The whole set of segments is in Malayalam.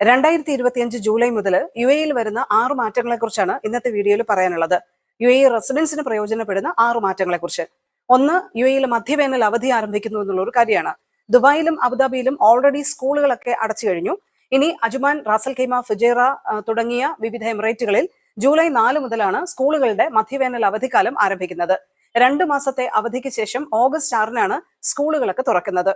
രണ്ടായിരത്തി ഇരുപത്തിയഞ്ച് ജൂലൈ മുതൽ യു എയിൽ വരുന്ന ആറു മാറ്റങ്ങളെ കുറിച്ചാണ് ഇന്നത്തെ വീഡിയോയിൽ പറയാനുള്ളത്. യു എ റെസിഡൻസിന് പ്രയോജനപ്പെടുന്ന ആറു മാറ്റങ്ങളെ കുറിച്ച് ഒന്ന് യു എയിൽ മധ്യവേനൽ അവധി ആരംഭിക്കുന്നു എന്നുള്ള ഒരു കാര്യമാണ്. ദുബായിലും അബുദാബിയിലും ഓൾറെഡി സ്കൂളുകളൊക്കെ അടച്ചു കഴിഞ്ഞു. ഇനി അജുമാൻ റാസൽ ഖൈമ ഫുജേറ തുടങ്ങിയ വിവിധ എമിറേറ്റുകളിൽ ജൂലൈ നാല് മുതലാണ് സ്കൂളുകളുടെ മധ്യവേനൽ അവധിക്കാലം ആരംഭിക്കുന്നത്. രണ്ടു മാസത്തെ അവധിക്ക് ശേഷം ഓഗസ്റ്റ് ആറിനാണ് സ്കൂളുകളൊക്കെ തുറക്കുന്നത്.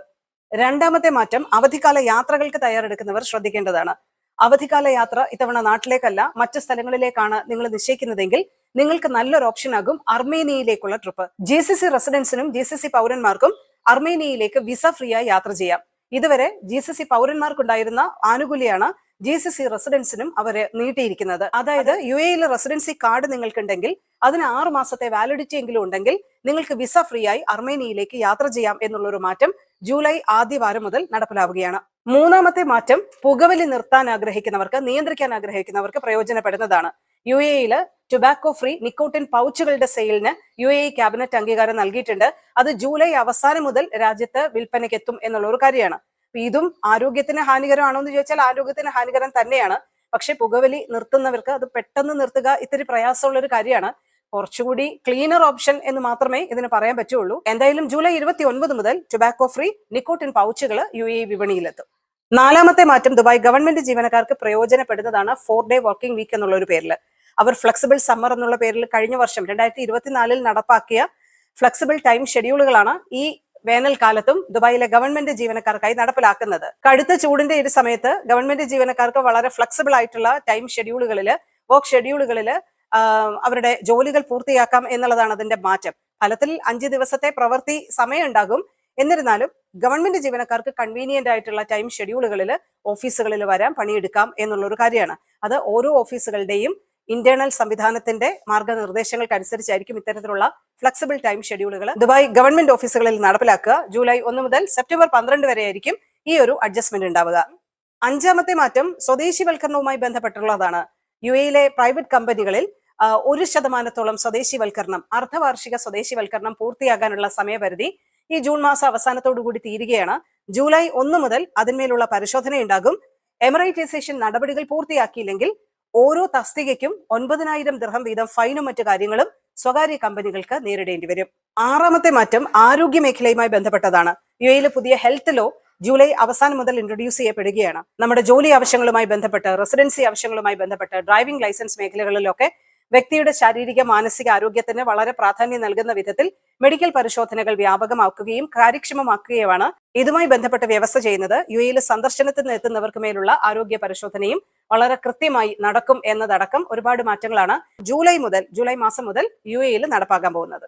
രണ്ടാമത്തെ മാറ്റം അവധിക്കാല യാത്രകൾക്ക് തയ്യാറെടുക്കുന്നവർ ശ്രദ്ധിക്കേണ്ടതാണ്. അവധിക്കാല യാത്ര ഇത്തവണ നാട്ടിലേക്കല്ല മറ്റ് സ്ഥലങ്ങളിലേക്കാണ് നിങ്ങൾ നിശ്ചയിക്കുന്നതെങ്കിൽ നിങ്ങൾക്ക് നല്ലൊരു ഓപ്ഷൻ ആകും അർമേനിയയിലേക്കുള്ള ട്രിപ്പ് ജി സി സി റെസിഡൻസിനും ജി സി സി പൗരന്മാർക്കും അർമേനിയയിലേക്ക് വിസ ഫ്രീ ആയി യാത്ര ചെയ്യാം. ഇതുവരെ ജി സി സി പൗരന്മാർക്കുണ്ടായിരുന്ന ആനുകൂല്യമാണ് ജി സി സി റെസിഡൻസിനും അവരെ നീട്ടിയിരിക്കുന്നത്. അതായത് യു എയിലെ റെസിഡൻസി കാർഡ് നിങ്ങൾക്കുണ്ടെങ്കിൽ അതിന് ആറു മാസത്തെ വാലിഡിറ്റി എങ്കിലും ഉണ്ടെങ്കിൽ നിങ്ങൾക്ക് വിസ ഫ്രീ ആയി അർമേനിയയിലേക്ക് യാത്ര ചെയ്യാം എന്നുള്ളൊരു മാറ്റം ജൂലൈ ആദ്യവാരം മുതൽ നടപ്പിലാവുകയാണ്. മൂന്നാമത്തെ മാറ്റം പുകവലി നിർത്താൻ ആഗ്രഹിക്കുന്നവർക്ക് നിയന്ത്രിക്കാൻ ആഗ്രഹിക്കുന്നവർക്ക് പ്രയോജനപ്പെടുന്നതാണ്. യു എയിൽ ടുബാക്കോ ഫ്രീ നിക്കോട്ടിൻ പൗച്ചുകളുടെ സെയിലിന് യു എ ക്യാബിനറ്റ് അംഗീകാരം നൽകിയിട്ടുണ്ട്. അത് ജൂലൈ അവസാനം മുതൽ രാജ്യത്ത് വിൽപ്പനയ്ക്ക് എത്തും എന്നുള്ള ഒരു കാര്യമാണ്. ഇതും ആരോഗ്യത്തിന് ഹാനികരമാണോ എന്ന് ചോദിച്ചാൽ ആരോഗ്യത്തിന് ഹാനികരം തന്നെയാണ്. പക്ഷെ പുകവലി നിർത്തുന്നവർക്ക് അത് പെട്ടെന്ന് നിർത്തുക ഇത്തിരി പ്രയാസമുള്ള ഒരു കാര്യമാണ്. കുറച്ചുകൂടി ക്ലീനർ ഓപ്ഷൻ എന്ന് മാത്രമേ ഇതിന് പറയാൻ പറ്റുള്ളൂ. എന്തായാലും ജൂലൈ ഇരുപത്തി ഒൻപത് മുതൽ ടുബാക്കോ ഫ്രീ നിക്കോട്ടിൻ പൗച്ചുകൾ യു എ വിപണിയിലെത്തും. നാലാമത്തെ മാറ്റം ദുബായ് ഗവൺമെന്റ് ജീവനക്കാർക്ക് പ്രയോജനപ്പെടുന്നതാണ് ഫോർ ഡേ വർക്കിംഗ് വീക്ക് എന്നുള്ള ഒരു പേരിൽ അവർ ഫ്ലെക്സിബിൾ സമ്മർ എന്നുള്ള പേരിൽ കഴിഞ്ഞ വർഷം രണ്ടായിരത്തി ഇരുപത്തിനാലിൽ നടപ്പാക്കിയ ഫ്ലെക്സിബിൾ ടൈം ഷെഡ്യൂളുകളാണ് ഈ വേനൽക്കാലത്തും ദുബായിലെ ഗവൺമെന്റ് ജീവനക്കാർക്കായി നടപ്പിലാക്കുന്നത്. കടുത്ത ചൂടിന്റെ ഒരു സമയത്ത് ഗവൺമെന്റ് ജീവനക്കാർക്ക് വളരെ ഫ്ലെക്സിബിൾ ആയിട്ടുള്ള ടൈം ഷെഡ്യൂളുകളിൽ വർക്ക് ഷെഡ്യൂളുകളിൽ അവരുടെ ജോലികൾ പൂർത്തിയാക്കാം എന്നുള്ളതാണ് അതിന്റെ മാറ്റം. ഫലത്തിൽ അഞ്ച് ദിവസത്തെ പ്രവൃത്തി സമയം ഉണ്ടാകും എന്നിരുന്നാലും ഗവൺമെന്റ് ജീവനക്കാർക്ക് കൺവീനിയന്റ് ആയിട്ടുള്ള ടൈം ഷെഡ്യൂളുകളിൽ ഓഫീസുകളിൽ വരാൻ പണിയെടുക്കാം എന്നുള്ള ഒരു കാര്യമാണ്. അത് ഓരോ ഓഫീസുകളുടെയും ഇന്റേണൽ സംവിധാനത്തിന്റെ മാർഗനിർദ്ദേശങ്ങൾക്കനുസരിച്ചായിരിക്കും ഇത്തരത്തിലുള്ള ഫ്ലെക്സിബിൾ ടൈം ഷെഡ്യൂളുകൾ ദുബായ് ഗവൺമെന്റ് ഓഫീസുകളിൽ നടപ്പിലാക്കുക. ജൂലൈ ഒന്ന് മുതൽ സെപ്റ്റംബർ പന്ത്രണ്ട് വരെ ആയിരിക്കും ഈ ഒരു അഡ്ജസ്റ്റ്മെന്റ് ഉണ്ടാവുക. അഞ്ചാമത്തെ മാറ്റം സ്വദേശിവൽക്കരണവുമായി ബന്ധപ്പെട്ടുള്ളതാണ്. യു എയിലെ പ്രൈവറ്റ് കമ്പനികളിൽ ഒരു ശതമാനത്തോളം സ്വദേശിവൽക്കരണം അർദ്ധവാർഷിക സ്വദേശിവൽക്കരണം പൂർത്തിയാകാനുള്ള സമയപരിധി ഈ ജൂൺ മാസം അവസാനത്തോടു കൂടി തീരുകയാണ്. ജൂലൈ ഒന്ന് മുതൽ അതിന്മേലുള്ള പരിശോധന ഉണ്ടാകും എമറൈറ്റൈസേഷൻ നടപടികൾ പൂർത്തിയാക്കിയില്ലെങ്കിൽ ഓരോ തസ്തികയ്ക്കും ഒൻപതിനായിരം ദൃഹം വീതം ഫൈനും മറ്റു കാര്യങ്ങളും സ്വകാര്യ കമ്പനികൾക്ക് നേരിടേണ്ടി വരും. ആറാമത്തെ മാറ്റം ആരോഗ്യ മേഖലയുമായി ബന്ധപ്പെട്ടതാണ്. യു എയിലെ പുതിയ ഹെൽത്ത് ലോ ജൂലൈ അവസാനം മുതൽ ഇൻട്രൊഡ്യൂസ് ചെയ്യപ്പെടുകയാണ്. നമ്മുടെ ജോലി ആവശ്യങ്ങളുമായി ബന്ധപ്പെട്ട് റെസിഡൻസി ആവശ്യങ്ങളുമായി ബന്ധപ്പെട്ട് ഡ്രൈവിംഗ് ലൈസൻസ് മേഖലകളിലൊക്കെ വ്യക്തിയുടെ ശാരീരിക മാനസിക ആരോഗ്യത്തിന് വളരെ പ്രാധാന്യം നൽകുന്ന വിധത്തിൽ മെഡിക്കൽ പരിശോധനകൾ വ്യാപകമാക്കുകയും കാര്യക്ഷമമാക്കുകയുമാണ്. ഇതുമായി ബന്ധപ്പെട്ട് വ്യവസ്ഥ ചെയ്യുന്നത് യു എയിൽ സന്ദർശനത്തിന് എത്തുന്നവർക്ക് മേലുള്ള ആരോഗ്യ പരിശോധനയും വളരെ കൃത്യമായി നടക്കും എന്നതടക്കം ഒരുപാട് മാറ്റങ്ങളാണ് ജൂലൈ മുതൽ ജൂലൈ മാസം മുതൽ യു എയിൽ നടപ്പാക്കാൻ പോകുന്നത്.